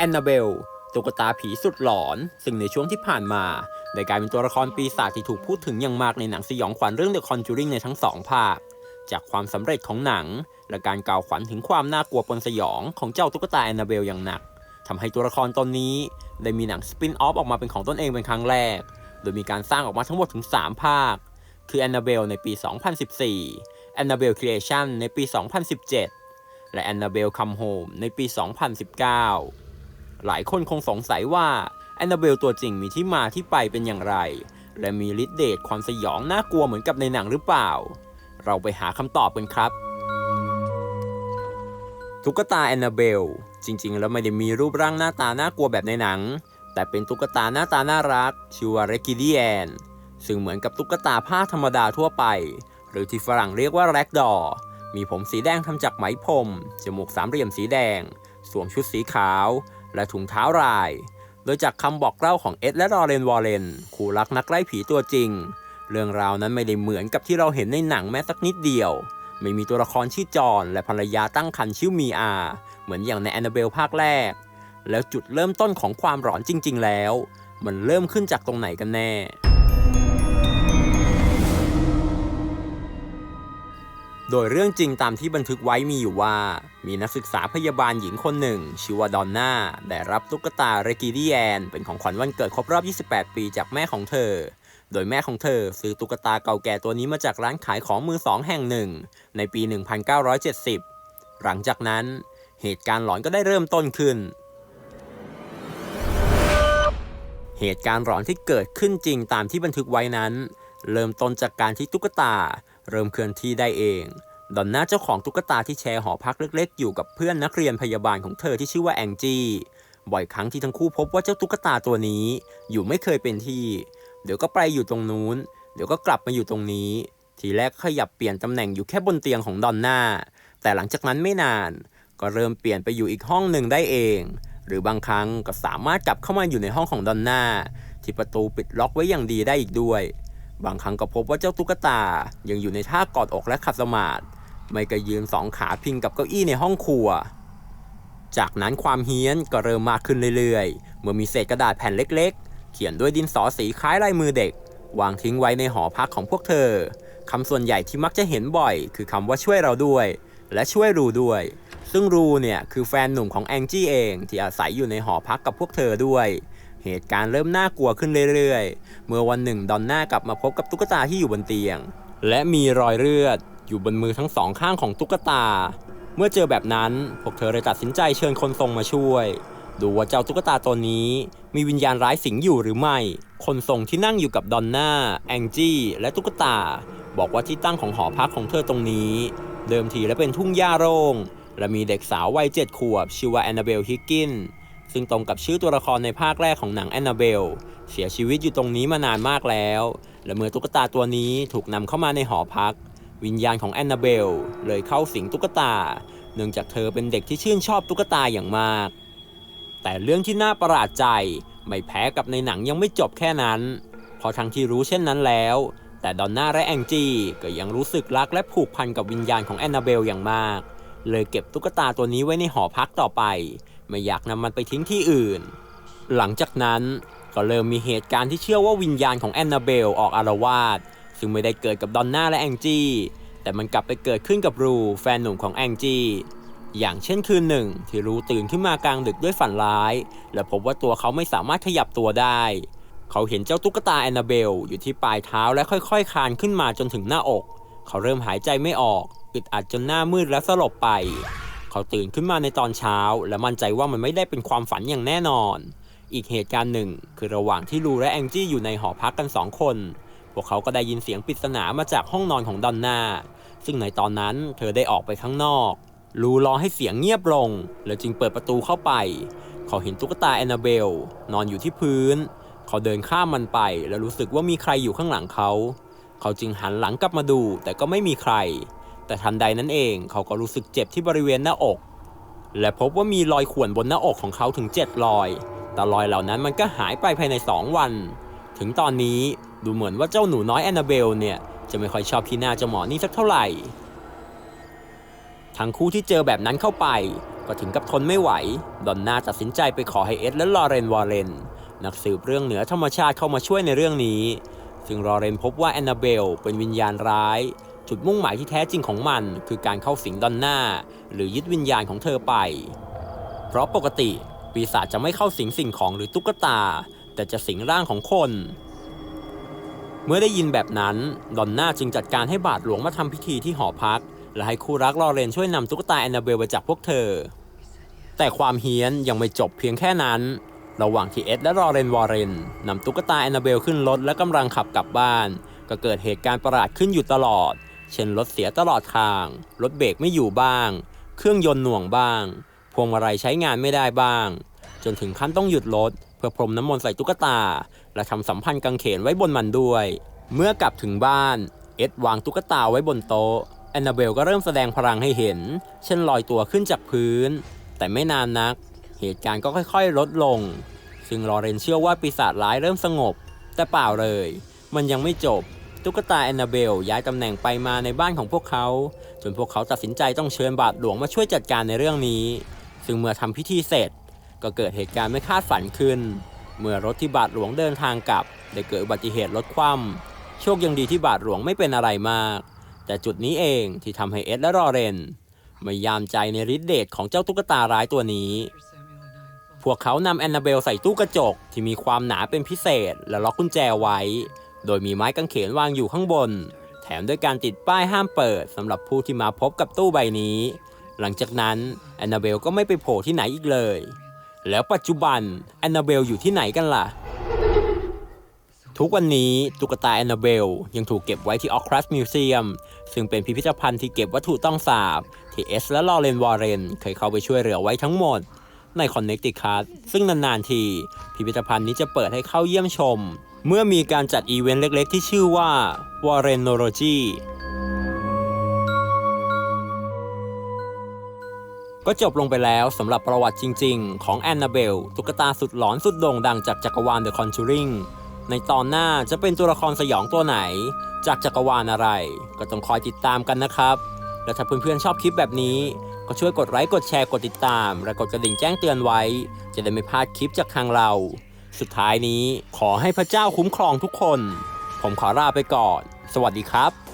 แอนนาเบลตุ๊กตาผีสุดหลอน ซึ่งในช่วงที่ผ่านมาได้กลายเป็นตัวละครปีศาจที่ถูกพูดถึงอย่างมากในหนังสยองขวัญเรื่อง The Conjuring ในทั้งสองภาค จากความสำเร็จของหนัง และการกล่าวขวัญถึงความน่ากลัวปนสยองของเจ้าตุ๊กตาแอนนาเบลอย่างหนักทำให้ตัวละครตนนี้ ได้มีหนังสปินออฟออกมาเป็นของตนเองเป็นครั้งแรก โดยมีการสร้างออกมาทั้งหมดถึง 3 ภาค คือแอนนาเบลในปี 2014แอนนาเบลครีเอชั่นในปี 2017 และแอนนาเบลคัมโฮมในปี 2019 หลายคนคงสงสัยว่าแอนนาเบลตัวจริงมีที่มาที่ไปเป็นอย่างไร และมีฤทธิ์เดชความสยองน่ากลัวเหมือนกับในหนังหรือเปล่า เราไปหาคำตอบกันครับ ตุ๊กตาแอนนาเบล จริง ๆ แล้วไม่ได้มีรูปร่างหน้าตาน่ากลัวแบบในหนัง แต่เป็นตุ๊กตาหน้าตาน่ารักชื่อว่าเรกิเดีแอนซึ่งเหมือนกับตุ๊กตาผ้าธรรมดาทั่วไป หรือที่ฝรั่งเรียกว่าแร็กดอมีผมสีแดงทำจากไหมพรมจมูกสามเหลี่ยมสีแดง สวมชุดสีขาว และถุงเท้าลาย โดยจากคำบอกเล่าของเอ็ดและลอเรนวอลเลนคู่รักนักไล่ผีตัวจริง เรื่องราวนั้นไม่ได้เหมือนกับที่เราเห็นในหนังแม้สักนิดเดียว ไม่มีตัวละครชื่อจอห์นและภรรยาตั้งครรภ์ชื่อมีอา เหมือนอย่างในแอนนาเบลภาคแรก แล้วจุดเริ่มต้นของความหลอนจริง ๆ แล้ว มันเริ่มขึ้นจากตรงไหนกันแน่ โดยเรื่องจริงตามที่บันทึกไว้มีอยู่ว่า มีนักศึกษาพยาบาลหญิงคนหนึ่งชื่อว่าดอนน่าได้รับตุ๊กตาเรกิดีแอนเป็นของขวัญวันเกิดครบรอบ 28 ปีจากแม่ของเธอ โดยแม่ของเธอซื้อตุ๊กตาเก่าแก่ตัวนี้มาจากร้านขายของมือสองแห่งหนึ่ง ในปี 1970 หลังจากนั้น เหตุการณ์หลอนก็ได้เริ่มต้นขึ้น เหตุการณ์หลอนที่เกิดขึ้นจริงตามที่บันทึกไว้นั้น เริ่มต้นจากการที่ตุ๊กตาเริ่มเคลื่อนที่ได้เอง ดอนน่าเจ้าของตุ๊กตาที่แชร์หอพักเล็กๆ อยู่กับเพื่อนนักเรียนพยาบาลของเธอที่ชื่อว่าแองจี้ บ่อยครั้งที่ทั้งคู่พบว่าเจ้าตุ๊กตาตัวนี้ อยู่ไม่เคยเป็นที่ เดี๋ยวก็ไปอยู่ตรงนู้น เดี๋ยวก็กลับมาอยู่ตรงนี้ ทีแรกขยับเปลี่ยนตำแหน่งอยู่แค่บนเตียงของดอนน่า แต่หลังจากนั้นไม่นาน ก็เริ่มเปลี่ยนไปอยู่อีกห้องหนึ่งได้เอง หรือบางครั้งก็สามารถกลับเข้ามาอยู่ในห้องของดอนน่าที่ประตูปิดล็อกไว้อย่างดีได้อีกด้วย บางครั้งก็พบว่าเจ้าตุ๊กตายังอยู่ในท่ากอดอกและขัดสมาธิ ไม่ก็ยืนสองขาพิงกับเก้าอี้ในห้องครัว จากนั้นความเฮี้ยนก็เริ่มมากขึ้นเรื่อยๆ เมื่อมีเศษกระดาษแผ่นเล็กๆ เขียนด้วยดินสอสีคล้ายลายมือเด็ก วางทิ้งไว้ในหอพักของพวกเธอคำส่วนใหญ่ที่มักจะเห็นบ่อย คือคำว่าช่วยเราด้วย และช่วยรูด้วย ซึ่งรูเนี่ยคือแฟนหนุ่มของแองจี้เองที่อาศัยอยู่ในหอพักกับพวกเธอด้วย เหตุการณ์เริ่มน่ากลัวขึ้นเรื่อยๆ เมื่อวันหนึ่งดอนน่ากลับมาพบกับตุ๊กตาที่อยู่บนเตียง และมีรอยเลือด อยู่บนมือทั้งสองข้างของตุ๊กตา เมื่อเจอแบบนั้น พวกเธอเลยตัดสินใจเชิญคนทรงมาช่วย ดูว่าเจ้าตุ๊กตาตัวนี้ มีวิญญาณร้ายสิงอยู่หรือไม่ คนทรงที่นั่งอยู่กับดอนน่า แองจี้ และตุ๊กตา บอกว่าที่ตั้งของหอพักของเธอตรงนี้ เดิมทีแล้วเป็นทุ่งหญ้าโล่ง และมีเด็กสาววัยเจ็ดขวบชื่อว่าแอนนาเบลฮิกกินซึ่งตรงกับชื่อตัวละครในภาคแรกของหนังแอนนาเบล เสียชีวิตอยู่ตรงนี้มานานมากแล้ว และเมื่อตุ๊กตาตัวนี้ถูกนำเข้ามาในหอพัก วิญญาณของแอนนาเบลเลยเข้าสิงตุ๊กตา เนื่องจากเธอเป็นเด็กที่ชื่นชอบตุ๊กตาอย่างมาก แต่เรื่องที่น่าประหลาดใจไม่แพ้กับในหนังยังไม่จบแค่นั้น พอทั้งที่รู้เช่นนั้นแล้ว แต่ดอนน่าและแองจี้ก็ยังรู้สึกรักและผูกพันกับวิญญาณของแอนนาเบลอย่างมาก เลยเก็บตุ๊กตาตัวนี้ไว้ในหอพักต่อไป ไม่อยากนำมันไปทิ้งที่อื่น หลังจากนั้นก็เริ่มมีเหตุการณ์ที่เชื่อว่าวิญญาณของแอนนาเบลออกอารวาส ซึ่งไม่ได้เกิดกับดอนน่าและแองจี้ แต่มันกลับไปเกิดขึ้นกับรูแฟนหนุ่มของแองจี้ อย่างเช่นคืนหนึ่ง ที่รูตื่นขึ้นมากลางดึกด้วยฝันร้าย และพบว่าตัวเขาไม่สามารถขยับตัวได้ เขาเห็นเจ้าตุ๊กตาแอนนาเบลอยู่ที่ปลายเท้าและค่อยๆ คลานขึ้นมาจนถึงหน้าอก เขาเริ่มหายใจไม่ออกอึดอัดจนหน้ามืดและสลบไป เขาตื่นขึ้นมาในตอนเช้า และมั่นใจว่ามันไม่ได้เป็นความฝันอย่างแน่นอน อีกเหตุการณ์หนึ่ง คือระหว่างที่ลูและแองจี้อยู่ในหอพักกันสองคน วกเขาก็ได้ยินเสียงปริศนามาจากห้องนอนของดอนนาซึ่งในตอนนั้นเธอได้ออกไปข้างนอกลูรอให้เสียงเงียบลง แล้วจึงเปิดประตูเข้าไป เขาเห็นตุ๊กตาแอนนาเบล นอนอยู่ที่พื้น เขาเดินข้ามมันไปแล้วรู้สึกว่ามีใครอยู่ข้างหลังเขา เขาจึงหันหลังกลับมาดูแต่ก็ไม่มีใคร แต่ทันใดนั้นเองเขาก็รู้สึกเจ็บที่บริเวณหน้าอก และพบว่ามีรอยข่วนบนหน้าอกของเขาถึง7รอย แต่รอยเหล่านั้นมันก็หายไปภายใน 2 วัน ถึงตอนนี้ ดูเหมือนว่าเจ้าหนูน้อยแอนนาเบลเนี่ยจะไม่ค่อยชอบที่หน้าเจ้าหมอนี่สักเท่าไหร่ ทั้งคู่ที่เจอแบบนั้นเข้าไป ก็ถึงกับทนไม่ไหว ดอนน่าตัดสินใจไปขอให้เอ็ดและลอเรนวอร์เรนนักสืบเรื่องเหนือธรรมชาติเข้ามาช่วยในเรื่องนี้ ซึ่งลอเรนพบว่าแอนนาเบลเป็นวิญญาณร้าย จุดมุ่งหมายที่แท้จริงของมัน คือการเข้าสิงดอนน่าหรือยึดวิญญาณของเธอไป เพราะปกติปีศาจจะไม่เข้าสิงสิ่งของหรือตุ๊กตา แต่จะสิงร่างของคน เมื่อได้ยินแบบนั้น ดอนน่าจึงจัดการให้บาทหลวงมาทำพิธีที่หอพัก และให้คู่รักลอเรนช่วยนำตุ๊กตาแอนนาเบลไปจากพวกเธอ แต่ความเฮี้ยนยังไม่จบเพียงแค่นั้น ระหว่างที่เอ็ดและลอเรนวอร์เรนนำตุ๊กตาแอนนาเบลขึ้นรถและกำลังขับกลับบ้าน ก็เกิดเหตุการณ์ประหลาดขึ้นอยู่ตลอด เช่นรถเสียตลอดทาง รถเบรกไม่อยู่บ้าง เครื่องยนต์หน่วงบ้าง พวงมาลัยใช้งานไม่ได้บ้าง จนถึงขั้นต้องหยุดรถเพื่อพรมน้ำมนต์ใส่ตุ๊กตา และทำสัมพันธ์กังเขนไว้บนมันด้วย เมื่อกลับถึงบ้าน เอ็ดวางตุ๊กตาไว้บนโต๊ะแอนนาเบลก็เริ่มแสดงพลังให้เห็น เช่นลอยตัวขึ้นจากพื้น แต่ไม่นานนัก เหตุการณ์ก็ค่อยๆ ลดลง ซึ่งลอเรนเชื่อว่าปีศาจร้ายเริ่มสงบ แต่เปล่าเลย มันยังไม่จบ ตุ๊กตาแอนนาเบลย้ายตำแหน่งไปมาในบ้านของพวกเขา จนพวกเขาตัดสินใจต้องเชิญบาทหลวงมาช่วยจัดการในเรื่องนี้ ซึ่งเมื่อทำพิธีเสร็จ ก็เกิดเหตุการณ์ไม่คาดฝันขึ้น เมื่อรถที่บาทหลวงเดินทางกลับ ได้เกิดอุบัติเหตุรถคว่ำโชคยังดีที่บาทหลวงไม่เป็นอะไรมาก แต่จุดนี้เองที่ทำให้เอ็ดและลอเรนไม่ยามใจในฤทธิ์เดชของเจ้าตุ๊กตาร้ายตัวนี้ พวกเขานำแอนนาเบลใส่ตู้กระจกที่มีความหนาเป็นพิเศษ และล็อกกุญแจไว้ โดยมีไม้กางเขนวางอยู่ข้างบน แถมด้วยการติดป้ายห้ามเปิดสำหรับผู้ที่มาพบกับตู้ใบนี้ หลังจากนั้นแอนนาเบลก็ไม่ไปโผล่ที่ไหนอีกเลย แล้วปัจจุบันแอนนาเบลอยู่ที่ไหนกันล่ะ ทุกวันนี้ตุ๊กตาแอนนาเบลยังถูกเก็บไว้ที่ออครัสมิวเซียมซึ่งเป็นพิพิธภัณฑ์ที่เก็บวัตถุต้องสาบที่เอสและลอเรนวอร์เรนเคยเข้าไปช่วยเหลือไว้ทั้งหมด ในคอนเน c ติคัตซึ่งนานๆที พิพิธภัณฑ์นี้จะเปิดให้เข้าเยี่ยมชม เมื่อมีการจัดอีเวนต์เล็กๆ ที่ชื่อว่า w a r r e n o l o g y ก็จบลงไปแล้วสำหรับประวัติจริง ๆ ของแอนนาเบล ตุ๊กตาสุดหลอนสุดโด่งดังจากจักรวาล The Conjuring ในตอนหน้าจะเป็นตัวละครสยองตัวไหน จากจักรวาลอะไร ก็ต้องคอยติดตามกันนะครับ และถ้าเพื่อนๆชอบคลิปแบบนี้ ก็ช่วยกดไลค์กดแชร์กดติดตาม และกดกระดิ่งแจ้งเตือนไว้ จะได้ไม่พลาดคลิปจากทางเรา สุดท้ายนี้ขอให้พระเจ้าคุ้มครองทุกคน ผมขอลาไปก่อน สวัสดีครับ